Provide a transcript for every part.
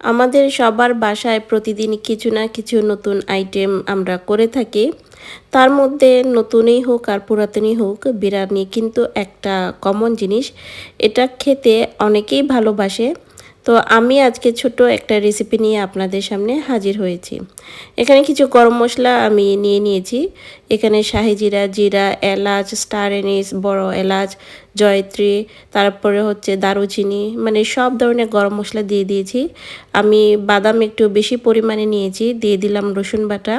আমাদের সবার বাসায় প্রতিদিন কিছু না কিছু নতুন আইটেম আমরা করে থাকি। তার মধ্যে নতুনই হোক আর পুরাতনই হোক, বিরিয়ানি কিন্তু একটা কমন জিনিস। এটা খেতে অনেকেই ভালোবাসে। তো আমি আজকে ছোট একটা রেসিপি নিয়ে আপনাদের সামনে হাজির হয়েছি। এখানে কিছু গরম মশলা আমি নিয়ে নিয়েছি। এখানে শাহি জিরা জিরা, এলাচ, স্টার এনিস, বড় এলাচ, জয়ত্রী, তারপরে হচ্ছে দারুচিনি মানে সব ধরনের গরম মশলা দিয়ে দিয়েছি। আমি বাদাম একটু বেশি পরিমাণে নিয়েছি, দিয়ে দিলাম রসুন বাটা।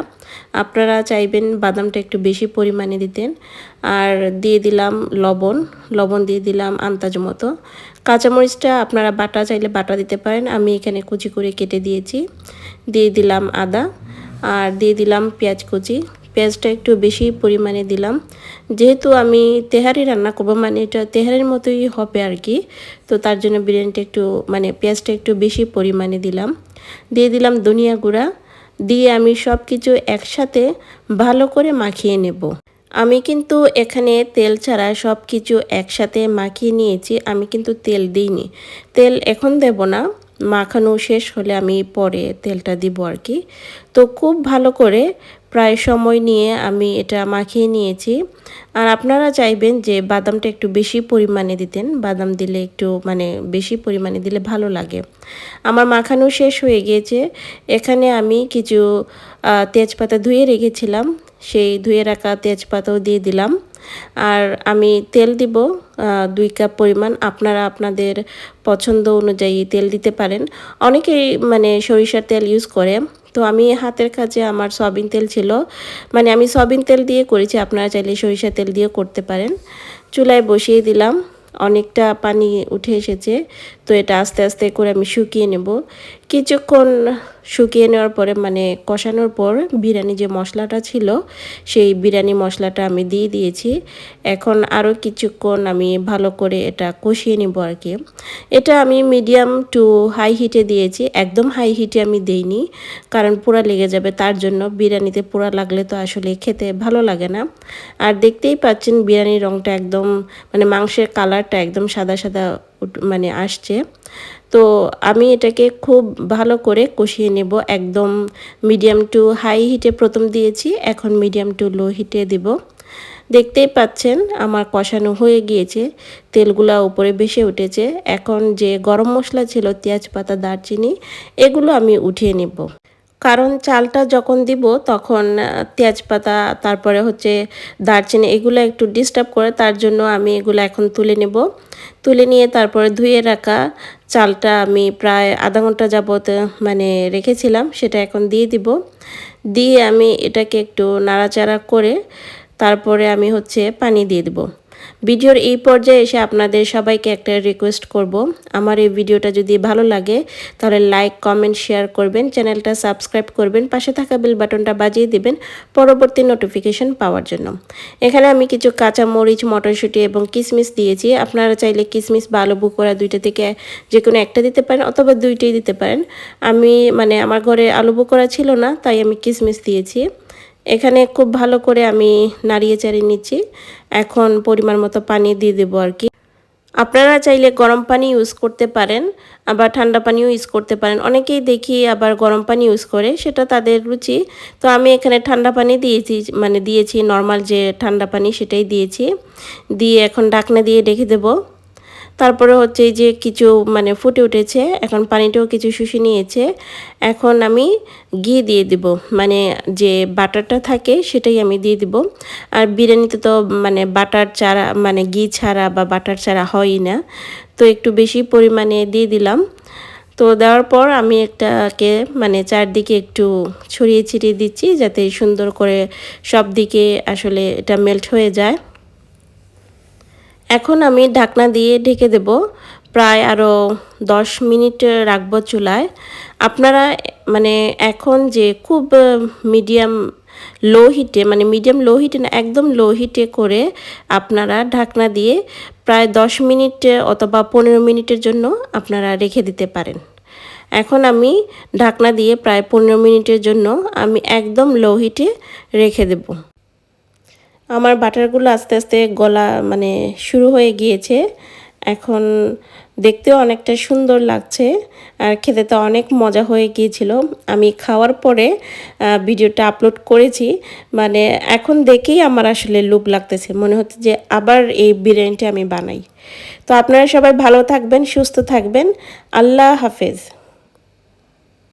আপনারা চাইবেন বাদামটা একটু বেশি পরিমাণে দিতেন। আর দিয়ে দিলাম লবণ লবণ দিয়ে দিলাম আন্দাজ মতো। কাঁচামরিচটা আপনারা বাটা চাইলে বাটা দিতে পারেন, আমি এখানে কুচি করে কেটে দিয়েছি। দিয়ে দিলাম আদা আর দিয়ে দিলাম পেঁয়াজ কুচি। পেঁয়াজটা একটু বেশি পরিমাণে দিলাম। যেহেতু আমি তেহারি রান্না করব মানে এটা তেহারির মতোই হবে আর কি, তো তার জন্য বিরিয়ানিটা একটু মানে পেঁয়াজটা একটু বেশি পরিমাণে দিলাম। দিয়ে দিলাম ধনিয়া গুঁড়া। দিয়ে আমি সব কিছু একসাথে ভালো করে মাখিয়ে নেব। আমি কিন্তু এখানে তেল ছাড়া সব কিছু একসাথে মাখিয়ে নিয়েছি। আমি কিন্তু তেল দিইনি। তেল এখন দেব না। মাখানো শেষ হলে আমি পরে তেলটা দিব আর কি। তো খুব ভালো করে প্রায় সময় নিয়ে আমি এটা মাখিয়ে নিয়েছি। আর আপনারা চাইবেন যে বাদামটা একটু বেশি পরিমাণে দিতেন। বাদাম দিলে একটু মানে বেশি পরিমাণে দিলে ভালো লাগে। আমার মাখানো শেষ হয়ে গিয়েছে। এখানে আমি কিছু তেজপাতা ধুয়ে রেখেছিলাম। সেই ধুয়ে রাখা তেজপাতাও দিয়ে দিলাম। আর আমি তেল দিব দুই কাপ পরিমাণ। আপনারা আপনাদের পছন্দ অনুযায়ী তেল দিতে পারেন। অনেকেই মানে সরিষার তেল ইউজ করে। তো আমি হাতের কাছে আমার সয়াবিন তেল ছিল। মানে আমি সয়াবিন তেল দিয়ে করেছি, আপনারা চাইলে সরিষা তেল দিয়ে করতে পারেন। চুলায় বসিয়ে দিলাম। অনেকটা পানি উঠে এসেছে। তো এটা আস্তে আস্তে করে আমি শুকিয়ে নেব। কিছুক্ষণ শুকিয়ে নেওয়ার পরে মানে কষানোর পর বিরিয়ানি যে মশলাটা ছিল, সেই বিরিয়ানি মশলাটা আমি দিয়ে দিয়েছি। এখন আরও কিছুক্ষণ আমি ভালো করে এটা কষিয়ে নেব আর কি। এটা আমি মিডিয়াম টু হাই হিটে দিয়েছি। একদম হাই হিটে আমি দেইনি, কারণ পোড়া লেগে যাবে, তার জন্য বিরিয়ানিতে পোড়া লাগলে তো আসলে খেতে ভালো লাগে না। আর দেখতেই পাচ্ছেন বিরিয়ানির রঙটা একদম মানে মাংসের কালারটা একদম সাদা সাদা মানে আসছে। তো আমি এটাকে খুব ভালো করে কষিয়ে নেব একদম মিডিয়াম টু হাই হিটে প্রথম দিয়েছি, এখন মিডিয়াম টু লো হিটে দেব। দেখতেই পাচ্ছেন আমার কষানো হয়ে গিয়েছে, তেলগুলা উপরে বেশি উঠেছে। এখন যে গরম মশলা ছিল, তেজপাতা, দারচিনি, এগুলো আমি উঠিয়ে নেব। কারণ চালটা যখন দিব তখন তেজপাতা, তারপরে হচ্ছে দারচিনি এগুলো একটু ডিস্টার্ব করে, তার জন্য আমি এগুলো এখন তুলে নেব। তুলে নিয়ে তারপরে ধুয়ে রাখা চালটা আমি প্রায় আধা ঘণ্টা যাবত মানে রেখেছিলাম, সেটা এখন দিয়ে দিব। দিয়ে আমি এটাকে একটু নাড়াচাড়া করে তারপরে আমি হচ্ছে পানি দিয়ে দেবো। ভিডিওর এই পর্যায়ে এসে আপনাদের সবাইকে একটা রিকোয়েস্ট করব। আমার এই ভিডিওটা যদি ভালো লাগে, তাহলে লাইক কমেন্ট শেয়ার করবেন, চ্যানেলটা সাবস্ক্রাইব করবেন, পাশে থাকা বেল বাটনটা বাজিয়ে দিবেন পরবর্তী নোটিফিকেশন পাওয়ার জন্য। এখানে আমি কিছু কাঁচা মরিচ, মটরশুঁটি এবং কিশমিশ দিয়েছি। আপনারা চাইলে কিশমিশ বা আলু বুকোড়া দুইটা থেকে যে কোনো একটা দিতে পারেন অথবা দুইটাই দিতে পারেন। আমি মানে আমার ঘরে আলু বুকোড়া ছিল না, তাই আমি কিশমিশ দিয়েছি। এখানে খুব ভালো করে আমি নাড়িয়ে চাড়িয়ে নিচ্ছি। এখন পরিমাণ মতো পানি দিয়ে দেবো আর কি। আপনারা চাইলে গরম পানি ইউজ করতে পারেন, আবার ঠান্ডা পানিও ইউজ করতে পারেন। অনেকেই দেখি আবার গরম পানি ইউজ করে, সেটা তাদের রুচি। তো আমি এখানে ঠান্ডা পানি দিয়েছি মানে দিয়েছি নর্মাল যে ঠান্ডা পানি সেটাই দিয়েছি। দিয়ে এখন ডাকনা দিয়ে রেখে দেবো। তারপরে হচ্ছে যে কিছু মানে ফুটে উঠেছে, এখন পানিটাও কিছু শুষে নিয়েছে। এখন আমি ঘি দিয়ে দিব মানে যে বাটারটা থাকে সেটাই আমি দিয়ে দিব। আর বিরিয়ানিতে তো মানে বাটার চারা মানে ঘি ছাড়া বা বাটার ছাড়া হয়ই না। তো একটু বেশি পরিমাণে দিয়ে দিলাম। তো দেওয়ার পর আমি একটাকে মানে চারদিকে একটু ছড়িয়ে ছিটিয়ে দিচ্ছি, যাতে সুন্দর করে সব দিকে আসলে এটা মেল্ট হয়ে যায়। এখন আমি ঢাকনা দিয়ে ঢেকে দেব। প্রায় আরও দশ মিনিট রাখব চুলায়। আপনারা মানে এখন যে খুব মিডিয়াম লো হিটে মানে মিডিয়াম লো হিটে না, একদম লো হিটে করে আপনারা ঢাকনা দিয়ে প্রায় দশ মিনিট অথবা পনেরো মিনিটের জন্য আপনারা রেখে দিতে পারেন। এখন আমি ঢাকনা দিয়ে প্রায় পনেরো মিনিটের জন্য আমি একদম লো হিটে রেখে দেবো। আমার বাটারগুলো আস্তে আস্তে গলা মানে শুরু হয়ে গিয়েছে। এখন দেখতেও অনেকটা সুন্দর লাগছে আর খেতে তো অনেক মজা হয়ে গিয়েছিল। আমি খাওয়ার পরে ভিডিওটা আপলোড করেছি। মানে এখন দেখেই আমার আসলে লুপ লাগতেছে। মনে হচ্ছে যে আবার এই বিরিয়ানিটা আমি বানাই। তো আপনারা সবাই ভালো থাকবেন, সুস্থ থাকবেন। আল্লাহ হাফেজ।